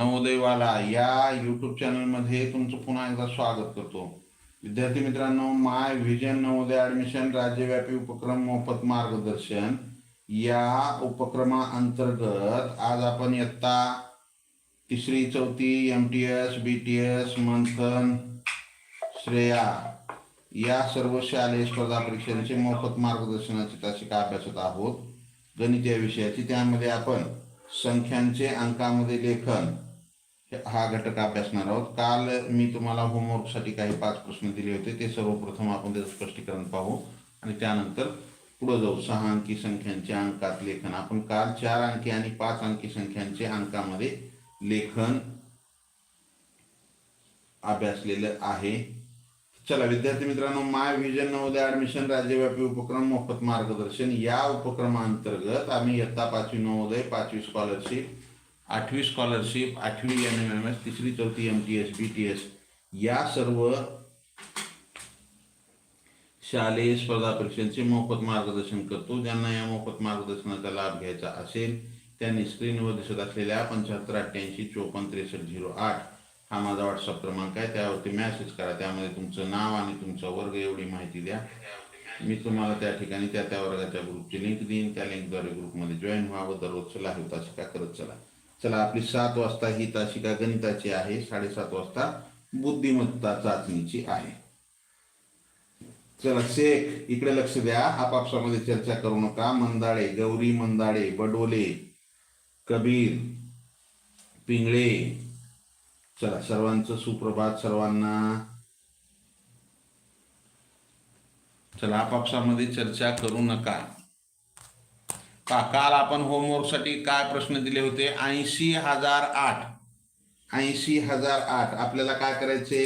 नवोदयवाला या यूट्यूब चॅनलमध्ये तुमचं पुन्हा एकदा स्वागत करतो. विद्यार्थी मित्रांनो माय व्हिजन नवोदय ॲडमिशन राज्यव्यापी उपक्रम मोफत मार्गदर्शन. या उपक्रमाअंतर्गत आज आपण इयत्ता तिसरी चौथी M T S B T S Manthan Shreya या सर्व शालेय स्पर्धा परीक्षांचे मोफत मार्गदर्शनाची तासिका अभ्यासत आहोत? गणित या विषयाची. त्यामध्ये आपण संख्यांचे अंकामध्ये लेखन हा घटक अभ्यासणार आहोत. काल मी तुम्हाला होमवर्कसाठी काही पाच प्रश्न दिले होते. ते सर्वप्रथम आपण त्याचं स्पष्टीकरण पाहू आणि त्यानंतर पुढे जाऊ. सहा अंकी संख्यांचे अंकात लेखन. आपण काल चार अंकी आणि पाच अंकी संख्यांचे अंकामध्ये लेखन अभ्यासलेलं आहे. चला विद्यार्थी मित्रांनो माय विजन नवोदय ऍडमिशन राज्यव्यापी उपक्रम मोफत मार्गदर्शन या उपक्रमांतर्गत आम्ही इयत्ता पाचवी नवोदय पाचवी स्कॉलरशिप आठवी स्कॉलरशिप आठवी एम एम एम एस तिसरी चौथी M T S B T S या सर्व शालेय स्पर्धा परीक्षांचे मोफत मार्गदर्शन करतो. ज्यांना या मोफत मार्गदर्शनाचा लाभ घ्यायचा असेल त्यांनी स्क्रीनवर दिसत असलेल्या पंच्याहत्तर अठ्ठ्याऐंशी चोपन्न त्रेसष्ट झिरो आठ हा माझा व्हॉट्सअप क्रमांक आहे. त्यावरती मेसेज करा. त्यामध्ये तुमचं नाव आणि तुमचा वर्ग एवढी माहिती द्या. मी तुम्हाला त्या ठिकाणी त्या त्या वर्गाच्या ग्रुपची लिंक देईन. त्या लिंकद्वारे ग्रुपमध्ये जॉईन व्हावं दररोज चला होता शिका करत चला. चला आपली सात वाजता ही तासिका गणिताची आहे. साडेसात वाजता बुद्धिमत्ता चाचणीची आहे. चला शेख इकडे लक्ष द्या. आपापसामध्ये चर्चा करू नका. मंदाळे गौरी मंदाळे बडोले कबीर पिंगळे. चला सर्वांचं सुप्रभात सर्वांना. चला आपापसामध्ये चर्चा करू नका. का काल आपण होमवर्कसाठी काय प्रश्न दिले होते? ऐंशी हजार आठ. ऐंशी हजार आठ. आपल्याला काय करायचे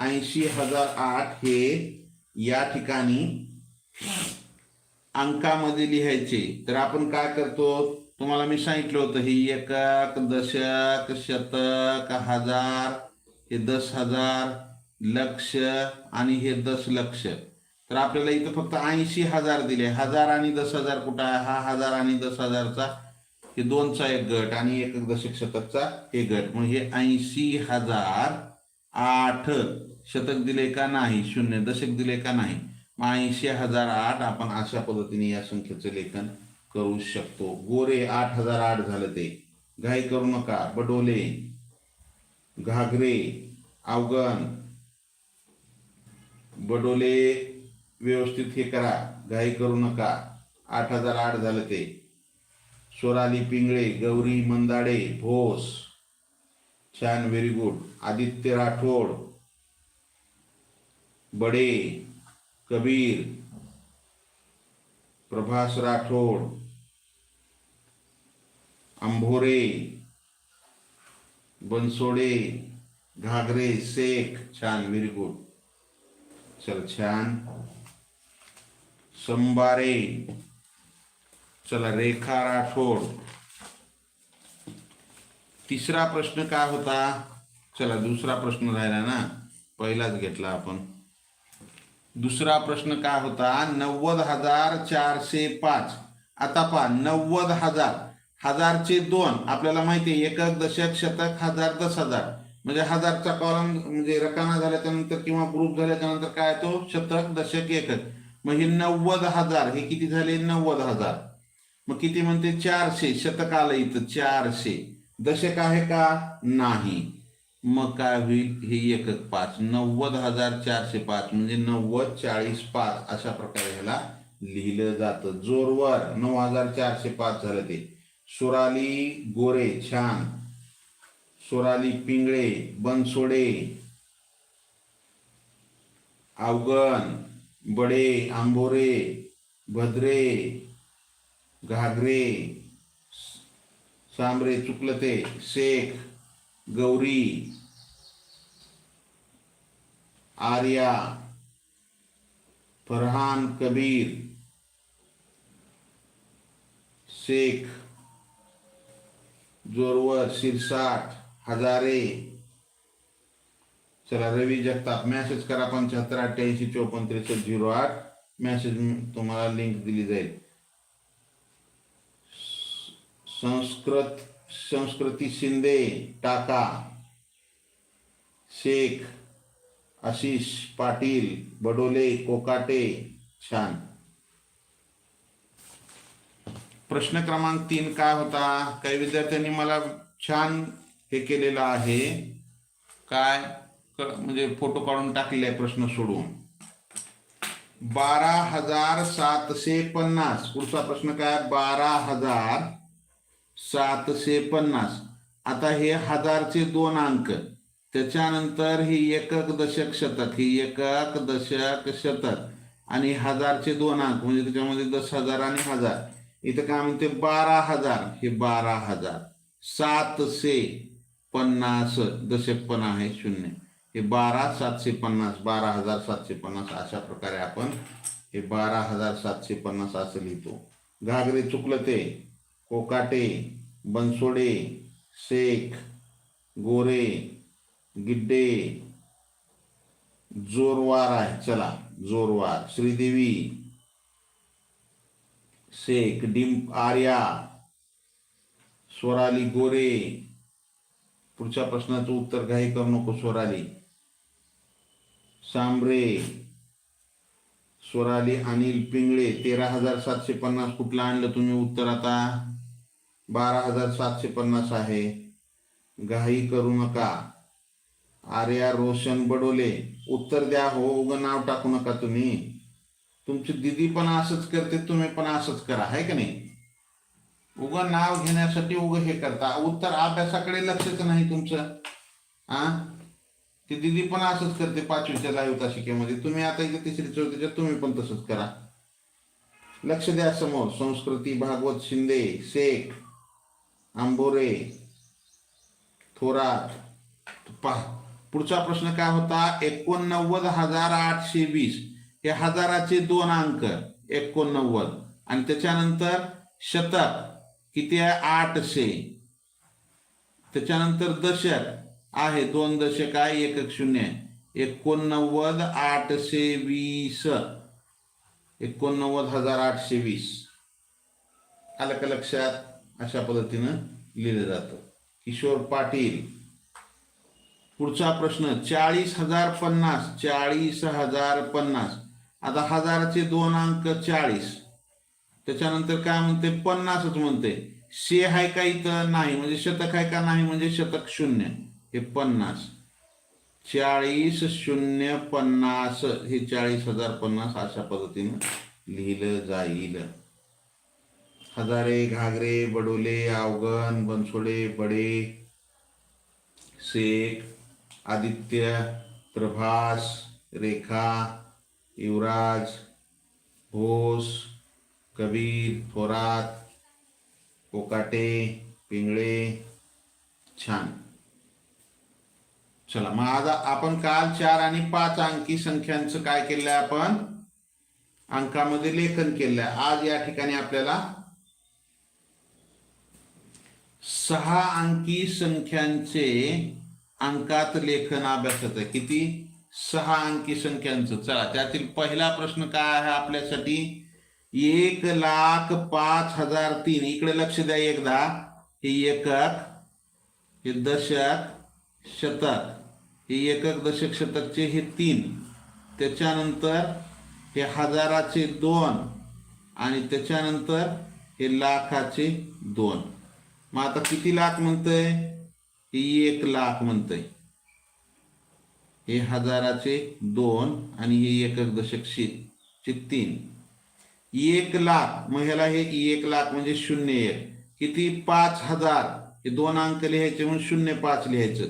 ऐंशी हजार आठ हे या ठिकाणी अंकामध्ये लिहायचे. तर आपण काय करतो? तुम्हाला मी सांगितलं होतं ही एकक दशक शतक हजार हे दस हजार लक्ष आणि हे दस लक्ष तर आपल्याला इथं फक्त ऐंशी हजार दिले. हजार आणि दस हजार कुठं आहे? हा हजार आणि दस हजारचा हे दोनचा एक गट आणि एक दशक शतकचा एक गट. मग हे ऐंशी हजार आठ शतक दिले का नाही? शून्य दशक दिले का नाही? मग ऐंशी हजार आठ आपण अशा पद्धतीने या संख्येचं लेखन करू शकतो. गोरे आठ हजार आठ झालं ते. घाई करू नका. बडोले घागरे अवगण बडोले व्यवस्थित हे करा. घाई करू नका. आठ हजार आठ झालं ते. सोराली पिंगळे गौरी मंदाडे भोस. छान व्हेरी गुड आदित्य राठोड. बडे. कबीर. प्रभास राठोड. अंभोरे. बनसोडे. घागरे शेख छान व्हेरी गुड चल छान. संबारे चला रेखा राठोड. तिसरा प्रश्न काय होता? चला दुसरा प्रश्न राहिला ना? पहिलाच घेतला आपण. दुसरा प्रश्न काय होता? नव्वद हजार चारशे पाच. आता पहा नव्वद हजार. हजारचे दोन. आपल्याला माहिती आहे एकक दशक शतक हजार दस हजार. म्हणजे हजारचा कॉलम म्हणजे रकाना झाल्याच्यानंतर किंवा ग्रुप झाल्याच्यानंतर काय येतो? शतक दशक एकक. मग हे नव्वद हजार हे किती झाले? नव्वद हजार. मग किती म्हणते? चारशे. शतक आलं इथं चारशे. दशक आहे का? नाही. मग काय होईल? हे एकक पाच. नव्वद हजार चारशे पाच म्हणजे नव्वद चाळीस पाच अशा प्रकारे ह्याला लिहिलं जातं. जोरवर नऊ हजार चारशे पाच झालं ते. सुराली गोरे छान. सुराली पिंगळे बनसोडे. अवगण. बडे आंबोरे भद्रे घागरे सांबरे चुकलते, शेख, गौरी, आर्या, फरहान कबीर, शेख, जोरवर शिरसाट हजारे चला रवी जगताप मेसेज करा पंच्याहत्तर अठ्ठ्याऐंशी चोपन्न त्रेसष्ट झिरो आठ. मेसेज तुम्हाला लिंक दिली जाईल. संस्कृत संस्कृती शिंदे टाका. शेख आशिष पाटील बडोले कोकाटे छान. प्रश्न क्रमांक तीन काय होता? काही विद्यार्थ्यांनी मला छान हे केलेलं आहे. काय? म्हणजे फोटो काढून टाकले आहे प्रश्न सोडवून बारा हजार सातशे पन्नास. पुढचा प्रश्न काय? बारा हजार सातशे पन्नास. आता हे हजारचे दोन अंक. त्याच्यानंतर ही एकक दशक शतक ही एकक दशक शतक. आणि हजारचे दोन अंक म्हणजे त्याच्यामध्ये दस हजार आणि हजार. इथं काय म्हणते? बारा हजार. हे बारा हजार सातशे पन्नास दशक पण आहे शून्य. हे बारा सातशे पन्नास बारा हजार सातशे पन्नास अशा प्रकारे आपण हे बारा हजार सातशे पन्नास असं लिहितो. घागरे चुकलते कोकाटे बनसोडे शेख गोरे गिड्डे जोरवार आहे. चला जोरवार श्रीदेवी शेख डिम आर्या स्वराली गोरे. पुढच्या प्रश्नाचं उत्तर घाई करू नको स्वराली. सांबरे स्वराली अनिल पिंगळे तेरा हजार सातशे पन्नास कुठला आणलं तुम्ही उत्तर आता? बारा हजार सातशे पन्नास आहे. घाई करू नका. आर्या रोशन बडोले उत्तर द्या हो उग नाव टाकू नका तुम्ही. तुमची दिदी पण असंच करते तुम्ही पण असंच करा आहे का नाही? उग नाव घेण्यासाठी उग हे करता. उत्तर अभ्यासाकडे लक्षच नाही तुमचं. आ? ती दिदी पण असंच करते पाचवीच्या लाईव्ह तासिकेमध्ये तुम्ही आता इथे तिसरी चौथीच्या तुम्ही पण तसंच करा. लक्ष द्या समोर. संस्कृती भागवत शिंदे शेख आंबोरे थोरात पहा. पुढचा प्रश्न काय होता? एकोणनव्वद हजार आठशे वीस. हे हजाराचे दोन अंक. एकोणनव्वद. आणि त्याच्यानंतर शतक किती आहे? आठशे. त्याच्यानंतर दशक. आहे. दोन दशक आहे एकक शून्य आहे. एकोणनव्वद आठशे वीस. एकोणनव्वद हजार आठशे वीस. आलं का लक्षात? अशा पद्धतीनं लिहिलं जातं. किशोर पाटील. पुढचा प्रश्न चाळीस हजार पन्नास चाळीस हजार पन्नास. आता हजाराचे दोन अंक चाळीस. त्याच्यानंतर काय म्हणते? पन्नासच म्हणते. शे आहे का इथं? नाही. म्हणजे शतक आहे का? नाही. म्हणजे शतक शून्य. हे पन्नास. चाळीस शून्य पन्नास. हे चाळीस हजार पन्नास अशा पद्धतीनं लिहिलं जाईल. हजारे घागरे बडोले अवगण बनसोडे बडे शेख आदित्य प्रभास रेखा युवराज भोस कबीर थोरात कोकाटे पिंगळे छान. चला मग आज आपण काल चार आणि पाच अंकी संख्यांचं काय केलंय आपण? अंकामध्ये लेखन केलंय. आज या ठिकाणी आपल्याला सहा अंकी संख्यांचे अंकात लेखन अभ्यासाचं आहे. किती? सहा अंकी संख्यांचं. चला त्यातील पहिला प्रश्न काय आहे आपल्यासाठी? एक लाख पाच हजार तीन. इकडे लक्ष द्या एकदा. हे एकक हे दशक शतक. हे एकक दशक शतकचे हे तीन. त्याच्यानंतर हे हजाराचे दोन आणि त्याच्यानंतर हे लाखाचे दोन. मग आता किती लाख म्हणतंय? हे एक लाख म्हणतंय. हे हजाराचे दोन आणि हे एकक दशक चे तीन. एक लाख मग ह्याला हे एक लाख म्हणजे शून्य एक. किती? पाच हजार. हे दोन अंक लिहायचे म्हणून शून्य पाच लिहायचं.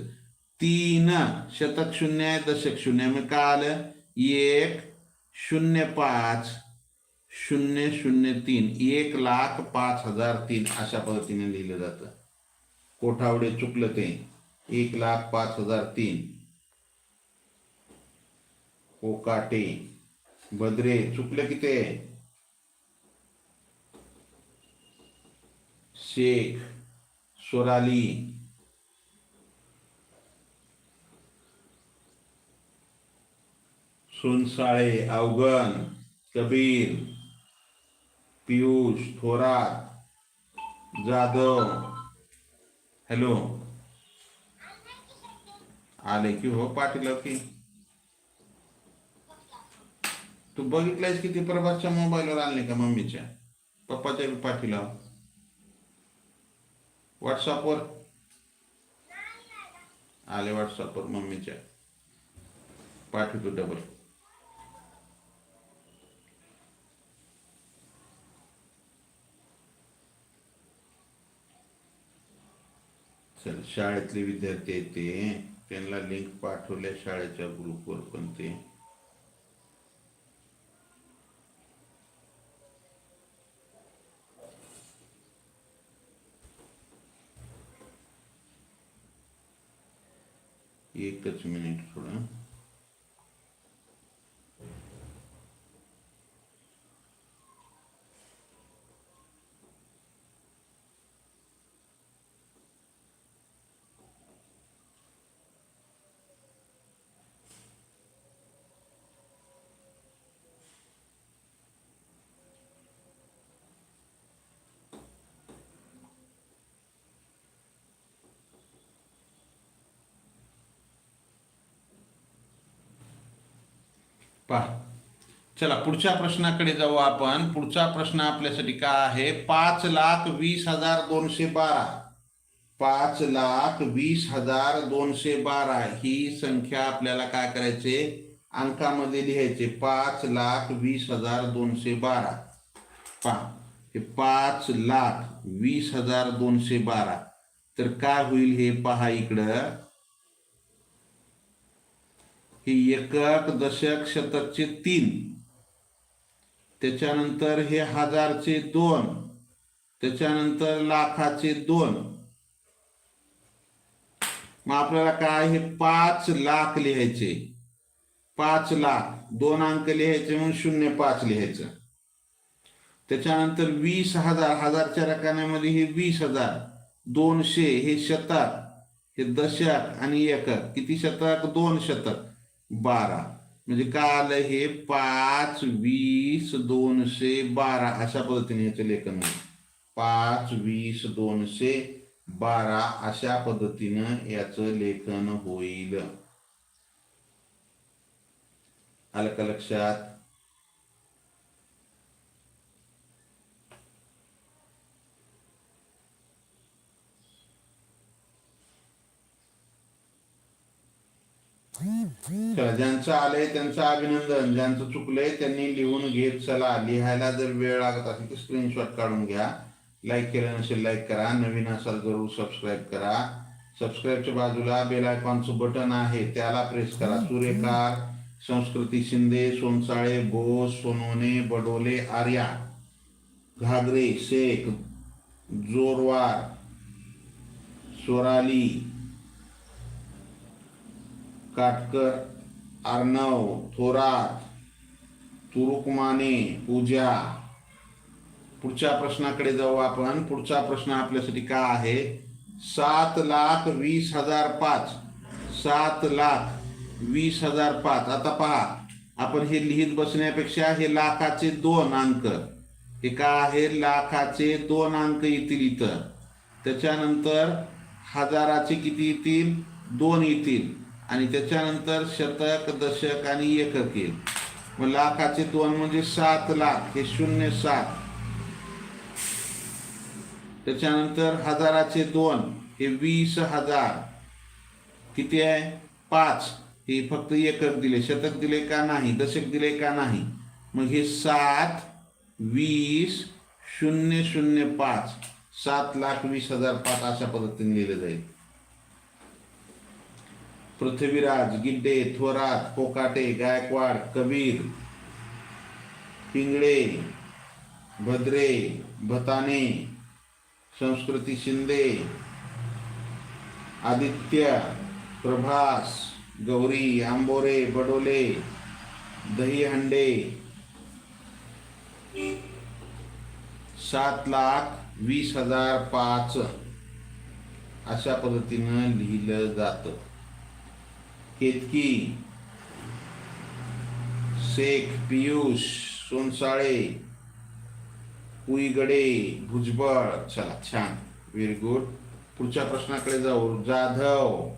तीन शतक शून्य आहे दशक शून्य आहे. मग काय आलं एक शून्य पाच शून्य शून्य तीन एक लाख पाच हजार तीन अशा पद्धतीने लिहिलं जातं. कोठावडे चुकलं ते. एक लाख पाच हजार तीन. कोकाटे. बद्रे चुकलं की ते. शेख स्वराली सोनसाळे अवगण कबीर पियुष थोरात जाधव हॅलो. आले की हो पाटील की. तू बघितलंयस की ती प्रभासच्या मोबाईलवर आले का मम्मीच्या? पप्पाच्या बी पाठीला. व्हॉट्सअपवर आले व्हॉट्सअपवर मम्मीच्या. पाठवतो डबल शाळेतले विद्यार्थी आहेत ते. त्यांना लिंक पाठवल्या शाळेच्या ग्रुपवर पण ते. एकच मिनिट थोडं. पहा. चला पुढच्या प्रश्नाकडे जाऊ आपण. पुढचा प्रश्न आपल्यासाठी काय आहे? पाच लाख वीस हजार दोनशे बारा. पाच लाख वीस हजार दोनशे बारा. ही संख्या आपल्याला काय करायचे? अंकामध्ये लिहायचे. पाच लाख वीस हजार दोनशे बारा. पहा. हे पाच लाख वीस हजार दोनशे बारा. तर काय होईल हे पहा इकडं. हे एकक दशक शतकचे तीन. त्याच्यानंतर हे हजारचे दोन. त्याच्यानंतर लाखाचे दोन. मग आपल्याला काय हे पाच लाख लिहायचे? पाच लाख. दोन अंक लिहायचे म्हणून शून्य पाच लिहायचं. त्याच्यानंतर वीस हजार. हजारच्या रकान्यामध्ये हे वीस हजार. दोनशे हे शतक. हे दशक आणि एकक. किती शतक? दोन शतक. बारा. म्हणजे काल हे पाच वीस दोनशे बारा अशा पद्धतीने याचं लेखन होईल. पाच वीस दोनशे बारा अशा पद्धतीनं याचं लेखन होईल. आलं का लक्षात? ज्यांचं आलंय त्यांचं अभिनंदन ज्यांचं चुकलंय त्यांनी लिहून घेत चला. लिहायला जर वेळ लागत असेल तर स्क्रीनशॉट काढून घ्या. लाईक केलं नसेल लाईक करा. नवीन असाल जरूर सबस्क्राईब करा. सबस्क्राईबच्या बाजूला बेल आयकॉनचं बटन आहे त्याला प्रेस करा. सूर्यकार संस्कृती शिंदे सोनसाळे बोस सोनोने बडोले आर्या घागरे शेख जोरवार स्वराली काटकर अर्णव थोरात तुरुकमाने पूजा. पुढच्या प्रश्नाकडे जाऊ आपण. पुढचा प्रश्न आपल्यासाठी का आहे? सात लाख वीस हजार पाच. सात लाख वीस हजार पाच. आता पहा आपण हे लिहित बसण्यापेक्षा हे लाखाचे दोन अंक. हे का आहे? लाखाचे दोन अंक येतील इथं. त्याच्यानंतर हजाराचे किती येतील? दोन येतील. आणि त्याच्यानंतर शतक दशक आणि एकक. येईल मग लाखाचे दोन म्हणजे सात लाख हे शून्य सात. त्याच्यानंतर हजाराचे दोन हे वीस हजार. किती आहे? पाच. हे फक्त एकक दिले. शतक दिले का नाही? दशक दिले का नाही? मग हे सात वीस शून्य शून्य पाच. सात लाख वीस हजार पाच अशा पद्धतीने लिहिलं जाईल. पृथ्वीराज गिड्डे थोरात कोकाटे गायकवाड कबीर पिंगळे भद्रे भताने संस्कृती शिंदे आदित्य प्रभास गौरी आंबोरे बडोले दहीहंडे सात लाख वीस हजार पाच अशा पद्धतीनं लिहिलं जातं. केतकी? शेख पियुष सोनसाळे कुईगडे भुजबळ. चला छान. व्हेरी गुड पुढच्या प्रश्नाकडे जाऊ. जाधव.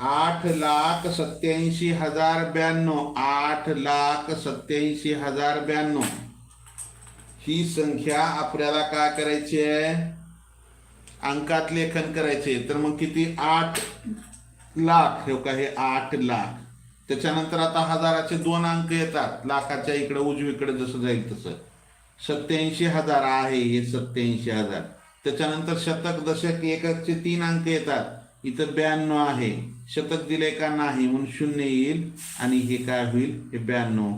आठ लाख सत्याऐंशी हजार ब्याण्णव. आठ लाख सत्याऐंशी हजार ब्याण्णव. ही संख्या आपल्याला काय करायची आहे? अंकात लेखन करायचे. तर मग किती? आठ. लाख हे का हे आठ लाख. त्याच्यानंतर आता हजाराचे दोन अंक येतात. लाखाच्या इकडे उजवीकडे जसं जाईल तसं. सत्याऐंशी हजार आहे हे सत्याऐंशी हजार. त्याच्यानंतर शतक दशक एककचे तीन अंक येतात. इथं ब्याण्णव आहे. शतक दिले का नाही म्हणून शून्य येईल. आणि हे काय होईल? हे ब्याण्णव.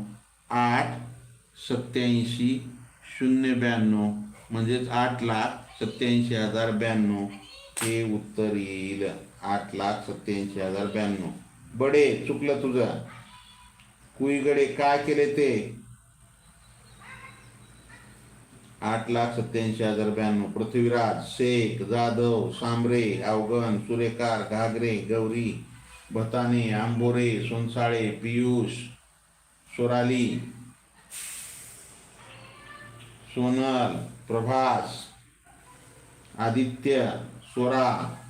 आठ सत्याऐंशी शून्य ब्याण्णव. म्हणजेच आठ लाख सत्याऐंशी हजार ब्याण्णव. हे उत्तर येईल. आठ लाख सत्याऐंशी हजार ब्याण्णव. बडे चुकलं तुझं. कुईगडे काय केले ते? आठ लाख सत्याऐंशी हजार ब्याण्णव. पृथ्वीराज शेख जाधव सांबरे अवगण सुरेकार घागरे गौरी भताने आंबोरे सोनसाळे पियुष सोराली सोनल प्रभास आदित्य स्वरा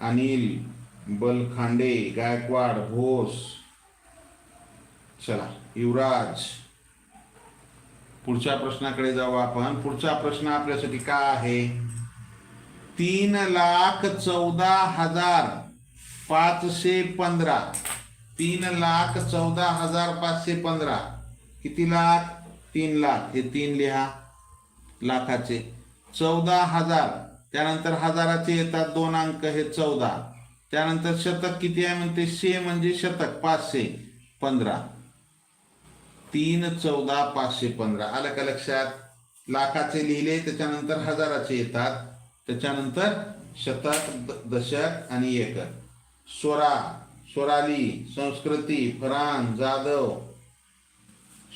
अनिल बलखांडे गायकवाड घोष चला युवराज. पुढच्या प्रश्नाकडे जाऊ आपण. पुढचा प्रश्न आपल्यासाठी का आहे? तीन लाख चौदा हजार पाचशे पंधरा. तीन लाख चौदा हजार पाचशे पंधरा. किती लाख? तीन लाख. हे तीन लिहा. लाखाचे. चौदा हजार. त्यानंतर हजाराचे येतात दोन अंक हे चौदा. त्यानंतर शतक किती आहे म्हणते? शे म्हणजे शतक पाचशे पंधरा. तीन चौदा पाचशे पंधरा. आलं का लक्षात? लाखाचे लिहिले त्याच्यानंतर हजाराचे येतात. त्याच्यानंतर शतक दशक आणि एकक स्वरा स्वराली संस्कृती फरान जाधव.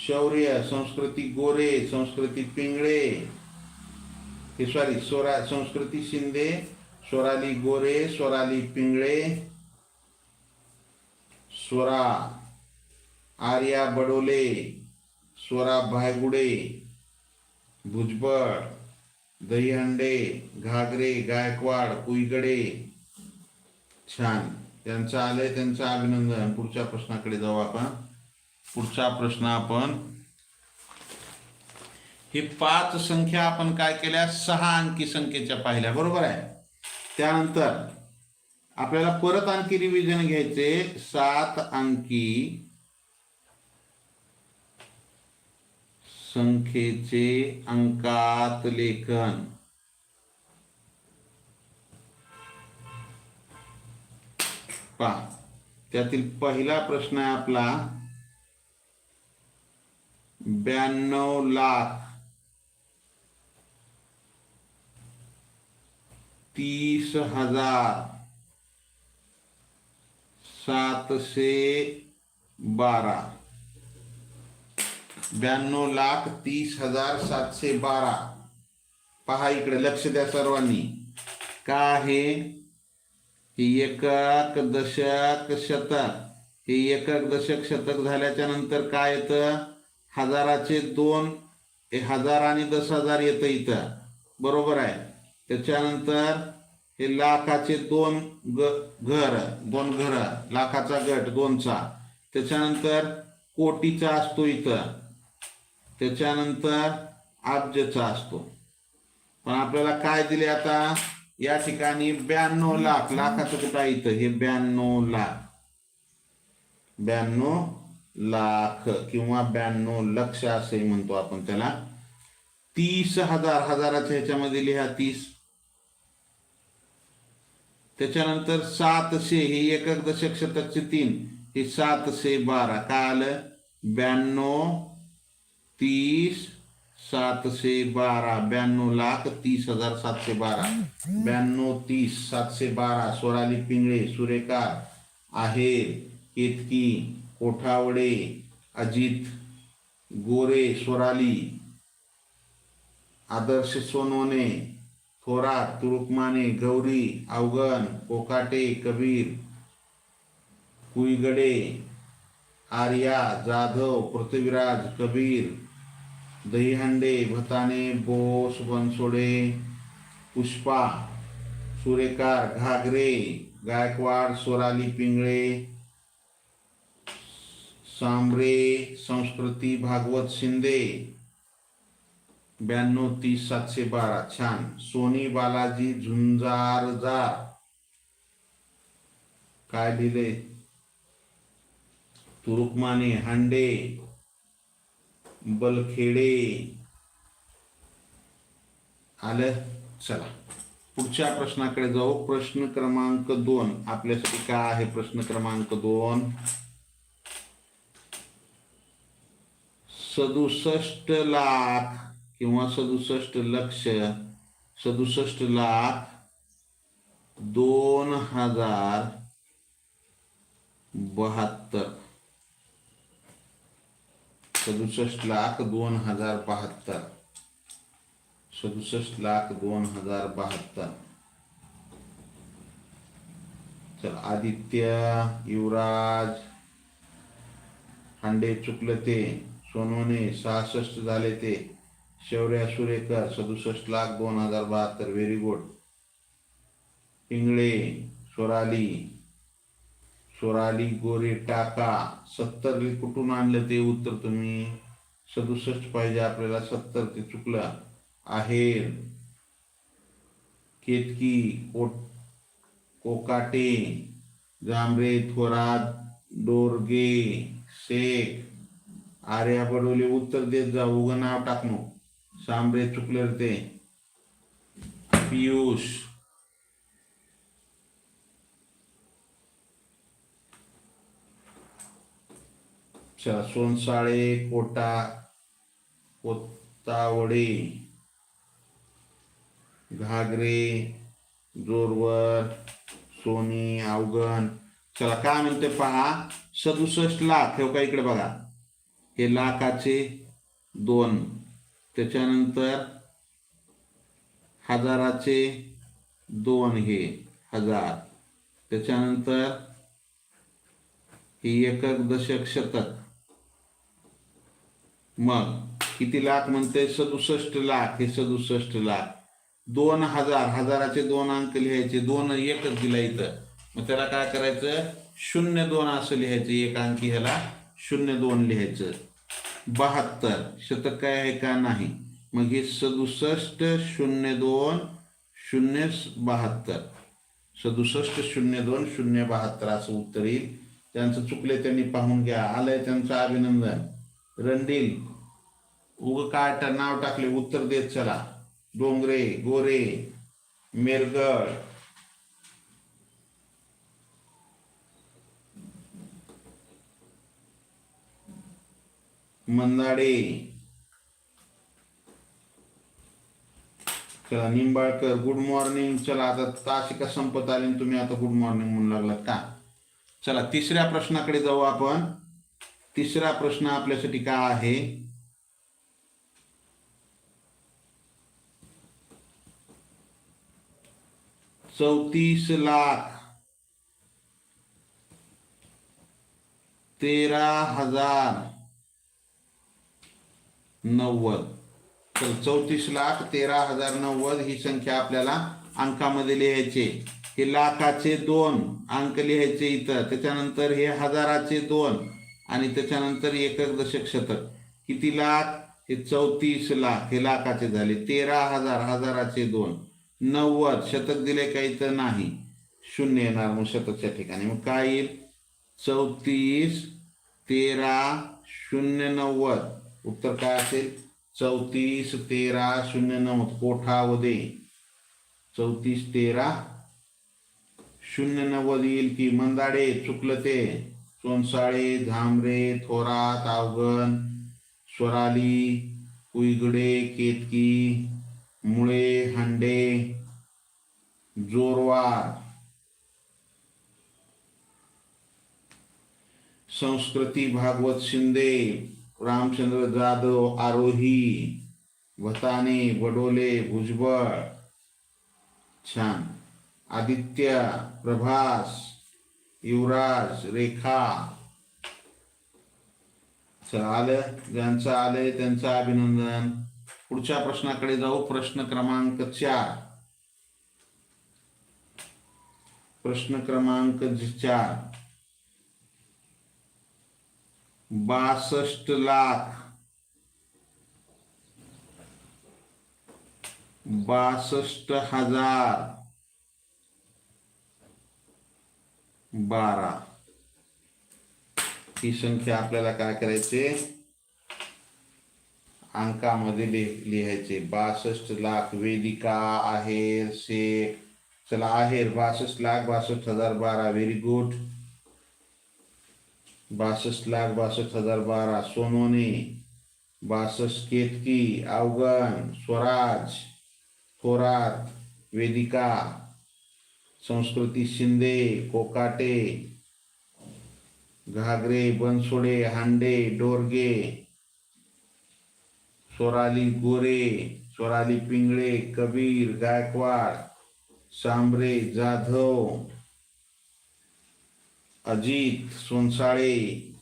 शौर्य संस्कृती गोरे संस्कृती पिंगळे. हे सॉरी स्वरा संस्कृती शिंदे स्वराली गोरे स्वराली पिंगळे स्वरा आर्या बडोले स्वरा भायगुडे भुजबळ दहीहंडे घागरे गायकवाड कुईगडे छान त्यांचं आलंय त्यांचं अभिनंदन. पुढच्या प्रश्नाकडे जाऊ आपण. पुढचा प्रश्न आपण हे पाच संख्या आपण काय केल्या? सहा अंकी संख्येच्या पाहिल्या. बरोबर आहे? त्यानंतर आपल्याला परत आणखी रिव्हिजन घ्यायचे. सात अंकी संख्येचे अंकात लेखन. पहा त्यातील पहिला प्रश्न आहे आपला. ब्याण्णव लाख. तीस हजार. सातशे बारा. ब्याण्णव लाख तीस हजार सातशे बारा. पहा इकडे लक्ष द्या सर्वांनी. का आहे हे एकक दशक शतक. हे एकक दशक शतक झाल्याच्यानंतर काय येतं? हजाराचे दोन हे हजार आणि दस हजार येतं इथं. बरोबर आहे. त्याच्यानंतर हे लाखाचे दोन ग घर दोन घर लाखाचा गट दोनचा. त्याच्यानंतर कोटीचा असतो इथं. त्याच्यानंतर अब्जचा असतो. पण आपल्याला काय दिले आता? या ठिकाणी ब्याण्णव लाख. लाखाचं कुठं आहे इथं? हे ब्याण्णव लाख. ब्याण्णव लाख किंवा ब्याण्णव लक्ष असे म्हणतो आपण त्याला. तीस हजार हजाराच्या ह्याच्यामध्ये लिहा तीस. त्याच्यानंतर सातशे हे एकक दशक शतकचे तीन. हे सातशे बारा. काय आलं? ब्याण्णव तीस सातशे बारा. ब्याण्णव लाख तीस हजार सातशे बारा. ब्याण्णव तीस सातशे बारा. स्वराली पिंगळे सुरेकार आहेर केतकी कोठावडे अजित गोरे स्वराली आदर्श सोनवणे थोरात तुरुकमाने गौरी अवगण कोकाटे कबीर कुईगडे आर्या जाधव पृथ्वीराज कबीर दहीहंडे भताने बोस बनसोडे पुष्पा सुरेकार घागरे गायकवाड सोराली पिंगळे सांबरे संस्कृती भागवत शिंदे ब्याण्णव तीस सातशे बारा. छान. सोनी बालाजी झुंजारजार काय लिहिले तुरुकमाने हांडे. बलखेडे. आलं? चला. पुढच्या प्रश्नाकडे जाऊ. प्रश्न क्रमांक दोन. आपल्यासाठी काय आहे प्रश्न क्रमांक दोन? सदुसष्ट लाख. किंवा सदुसष्ट लक्ष सदुसष्ट लाख दोन हजार बहात्तर. सदुसष्ट लाख दोन हजार बहात्तर. सदुसष्ट लाख दोन हजार बहात्तर. चल आदित्य युवराज हांडे चुकलं ते सोनवणे सहासष्ट झाले ते. शौर्या सुरेकर सदुसष्ट लाख दोन हजार बहात्तर व्हेरी गुड पिंगळे सोराली सोराली गोरे टाका सत्तर कुठून आणलं ते उत्तर तुम्ही? सदुसष्ट पाहिजे आपल्याला सत्तर ते चुकलं. आहेर केतकी कोट कोकाटे जांभरे थोरात डोरगे शेख आर्या बडोले उत्तर देत जा उगं नाव टाकणो. तांबे चुकलरते ते पियुष. सोनसाळे कोटा कोत्तावडे घागरे जोरवर सोनी अवगण चला काय म्हणते पहा? सदुसष्ट लाख हे का इकडे बघा. हे लाखाचे दोन. त्याच्यानंतर हजाराचे दोन हे हजार. त्याच्यानंतर हे एकक दशक शतक. मग किती लाख म्हणते? सदुसष्ट लाख. हे सदुसष्ट लाख. दोन हजार. हजाराचे दोन अंक लिहायचे. दोन एकच दिला इथं. मग त्याला काय करायचं? शून्य दोन असं लिहायचं. एक अंकी ह्याला शून्य दोन लिहायचं. बहात्तर. शतक काय आहे का नाही? मग हे सदुसष्ट शून्य दोन शून्य बहात्तर. सदुसष्ट शून्य दोन शून्य बहात्तर असं उत्तर येईल. त्यांचं चुकले त्यांनी पाहून घ्या. आलंय त्यांचं अभिनंदन. रणडील उग काटा नाव टाकले. उत्तर देत चला. डोंगरे गोरे मेरगड मंदाडे. चला निंबाळकर गुड मॉर्निंग चला आता तासिका संपत आली तुम्ही आता गुड मॉर्निंग म्हणू लागलात का? चला तिसऱ्या प्रश्नाकडे जाऊ आपण. तिसरा प्रश्न आपल्यासाठी काय आहे? चौतीस लाख. तेरा हजार. नव्वद. तर चौतीस लाख तेरा हजार नव्वद ही संख्या आपल्याला अंकामध्ये लिहायचे हे लाखाचे दोन अंक लिहायचे इथं. त्याच्यानंतर हे हजाराचे दोन आणि त्याच्यानंतर एकक दशक शतक. किती लाख? हे चौतीस लाख. हे लाखाचे झाले. तेरा हजार हजाराचे दोन. नव्वद. शतक दिले काही तर नाही. शून्य येणार मग शतकच्या ठिकाणी. मग काय येईल? चौतीस तेरा शून्य नव्वद. उत्तर काय असेल? चौतीस, तेरा, शून्य नव्वद कोठावधे चौतीस, तेरा. शून्य, नव्वद येईल की मंदाडे, चुकलते. सोनसाळे, झांबरे, थोरात अवगण स्वराली, कुईगडे, केतकी, मुळे, हांडे, जोरवार. संस्कृती भागवत शिंदे. रामचंद्र जाधव आरोही भताने बडोले भुजबळ छान. आदित्य प्रभास युवराज रेखा. चला आलं. ज्यांचं आलंय त्यांचं अभिनंदन. पुढच्या प्रश्नाकडे जाऊ. प्रश्न क्रमांक चार. प्रश्न क्रमांक चार. बासष्ट लाख. बासष्ट हजार. बारा. ही संख्या आपल्याला काय करायचे? अंकामध्ये लिह लिहायचे. बासष्ट लाख वेदिका आहेर शेख चला आहेर बासष्ट लाख बासष्ट हजार बारा. व्हेरी गुड बासष्ट लाख बासष्ट हजार बारा सोनोने बासष्ट केतकी अवगण स्वराज थोरात वेदिका संस्कृती शिंदे कोकाटे घागरे बनसोडे हांडे डोरगे स्वराली गोरे स्वराली पिंगळे कबीर गायकवाड सांबरे जाधव अजित सोनसाळे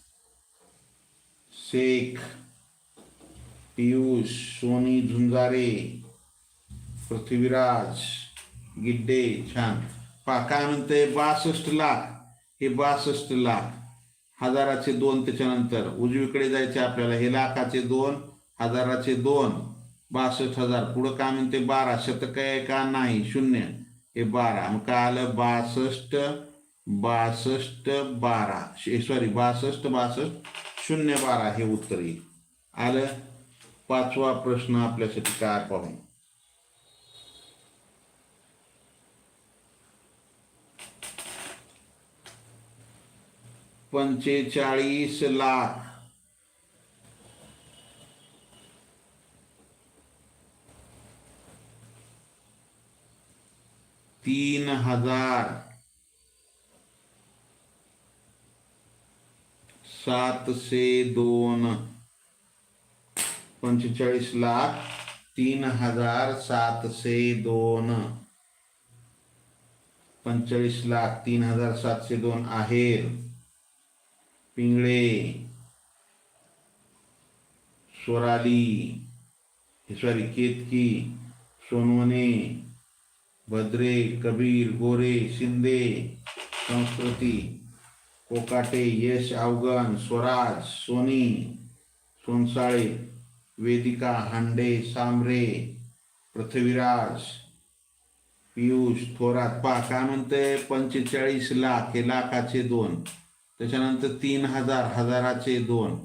शेख पियुष सोनी झुंजारे पृथ्वीराज गिड्डे छान. पा काय म्हणते बासष्ट लाख. हे बासष्ट लाख. हजाराचे दोन त्याच्यानंतर. उजवीकडे जायचे आपल्याला. हे लाखाचे दोन हजाराचे दोन. बासष्ट हजार. पुढं काय म्हणते बारा. शतक आहे का? नाही. शून्य. हे बारा. मग काय आलं? बासष्ट. बासष्ट बारा. सॉरी बासष्ट बासष्ट शून्य बारा हे उत्तर येईल. आलं? पाचवा प्रश्न आपल्यासाठी काय पाहू पंचेचाळीस लाख. तीन हजार. सातशे दोन, पंचेचाळीस लाख तीन हज़ार सातशे दोन. पंचेचाळीस लाख तीन हज़ार सातशे दोन आहेर, पिंगळे स्वराली सॉरी, केतकी, सोनवणे भद्रे कबीर, गोरे, शिंदे, संस्कृती कोकाटे, यश अवगण स्वराज, सोनी, सोनसाळे, वेदिका, हांडे सांबरे पृथ्वीराज, पियुष, थोरात, पा, काय म्हणते पंचेचाळीस लाख हे लाखाचे दोन. त्याच्यानंतर तीन हज़ार, हजाराचे दोन.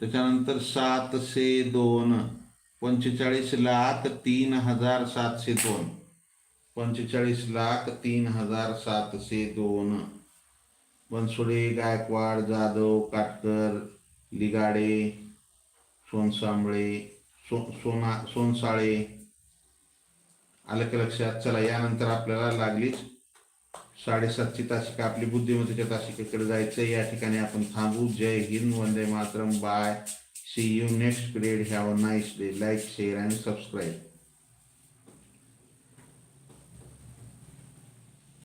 त्याच्यानंतर सातशे दोन. पंचेचाळीस लाख, तीन हज़ार, सातशे दोन. पंचेचाळीस लाख, तीन हज़ार, सातशे दोन. बनसोडे गायकवाड जाधव काटकर लिगाडे सोनसांबळे सो सोना सोनसाळे. आलं की लक्षात? चला यानंतर आपल्याला लागलीच साडेसातची तासिका. आपली बुद्धिमत्तेच्या तासिकेकडे जायचं या ठिकाणी आपण थांबू. जय Hind Vande Mataram. Bye see you next period have a nice day like share and subscribe